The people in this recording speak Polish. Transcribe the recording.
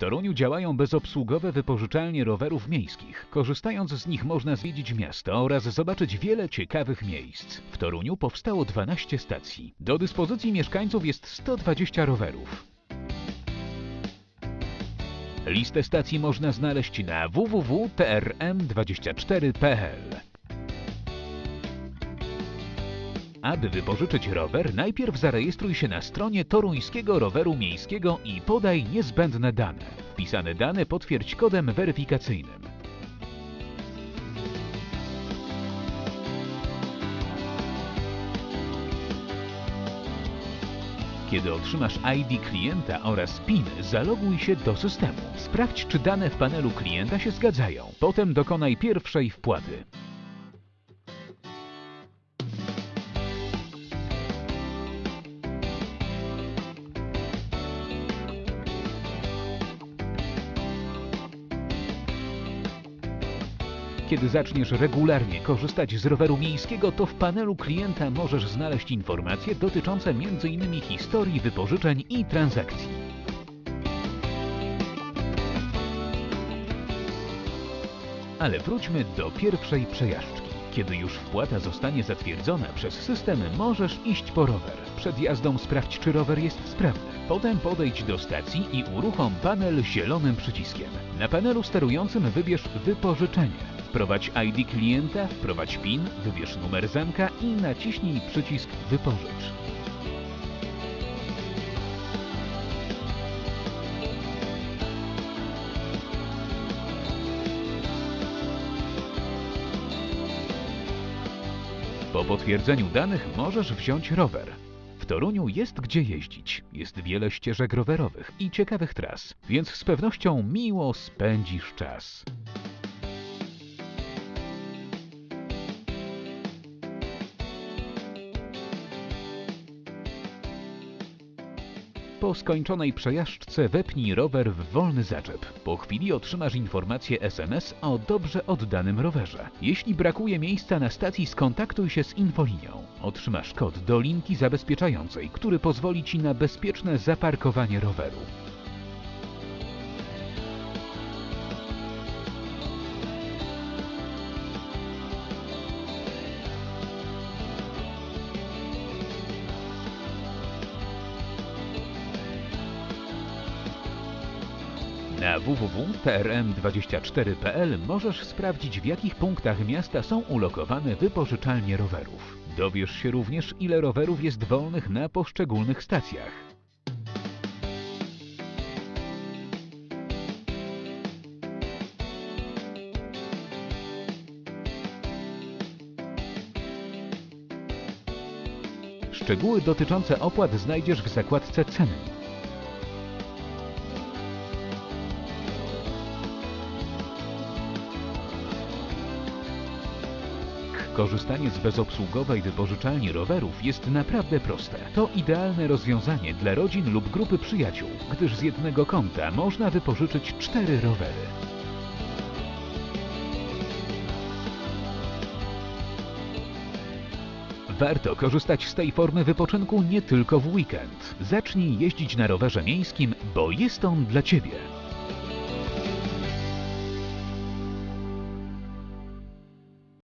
Toruniu działają bezobsługowe wypożyczalnie rowerów miejskich. Korzystając z nich można zwiedzić miasto oraz zobaczyć wiele ciekawych miejsc. W Toruniu powstało 12 stacji. Do dyspozycji mieszkańców jest 120 rowerów. Listę stacji można znaleźć na www.trm24.pl. Aby wypożyczyć rower, najpierw zarejestruj się na stronie Toruńskiego Roweru Miejskiego i podaj niezbędne dane. Wpisane dane potwierdź kodem weryfikacyjnym. Kiedy otrzymasz ID klienta oraz PIN, zaloguj się do systemu. Sprawdź, czy dane w panelu klienta się zgadzają. Potem dokonaj pierwszej wpłaty. Kiedy zaczniesz regularnie korzystać z roweru miejskiego, to w panelu klienta możesz znaleźć informacje dotyczące m.in. historii wypożyczeń i transakcji. Ale wróćmy do pierwszej przejażdżki. Kiedy już wpłata zostanie zatwierdzona przez system, możesz iść po rower. Przed jazdą sprawdź, czy rower jest sprawny. Potem podejdź do stacji i uruchom panel zielonym przyciskiem. Na panelu sterującym wybierz wypożyczenie. Wprowadź ID klienta, wprowadź PIN, wybierz numer zamka i naciśnij przycisk Wypożycz. Po potwierdzeniu danych możesz wziąć rower. Toruniu jest gdzie jeździć, jest wiele ścieżek rowerowych i ciekawych tras, więc z pewnością miło spędzisz czas. Po skończonej przejażdżce wepnij rower w wolny zaczep. Po chwili otrzymasz informację SMS o dobrze oddanym rowerze. Jeśli brakuje miejsca na stacji, skontaktuj się z infolinią. Otrzymasz kod do linki zabezpieczającej, który pozwoli Ci na bezpieczne zaparkowanie roweru. Na www.trm24.pl możesz sprawdzić w jakich punktach miasta są ulokowane wypożyczalnie rowerów. Dowiesz się również ile rowerów jest wolnych na poszczególnych stacjach. Szczegóły dotyczące opłat znajdziesz w zakładce Ceny. Korzystanie z bezobsługowej wypożyczalni rowerów jest naprawdę proste. To idealne rozwiązanie dla rodzin lub grupy przyjaciół, gdyż z jednego konta można wypożyczyć cztery rowery. Warto korzystać z tej formy wypoczynku nie tylko w weekend. Zacznij jeździć na rowerze miejskim, bo jest on dla Ciebie.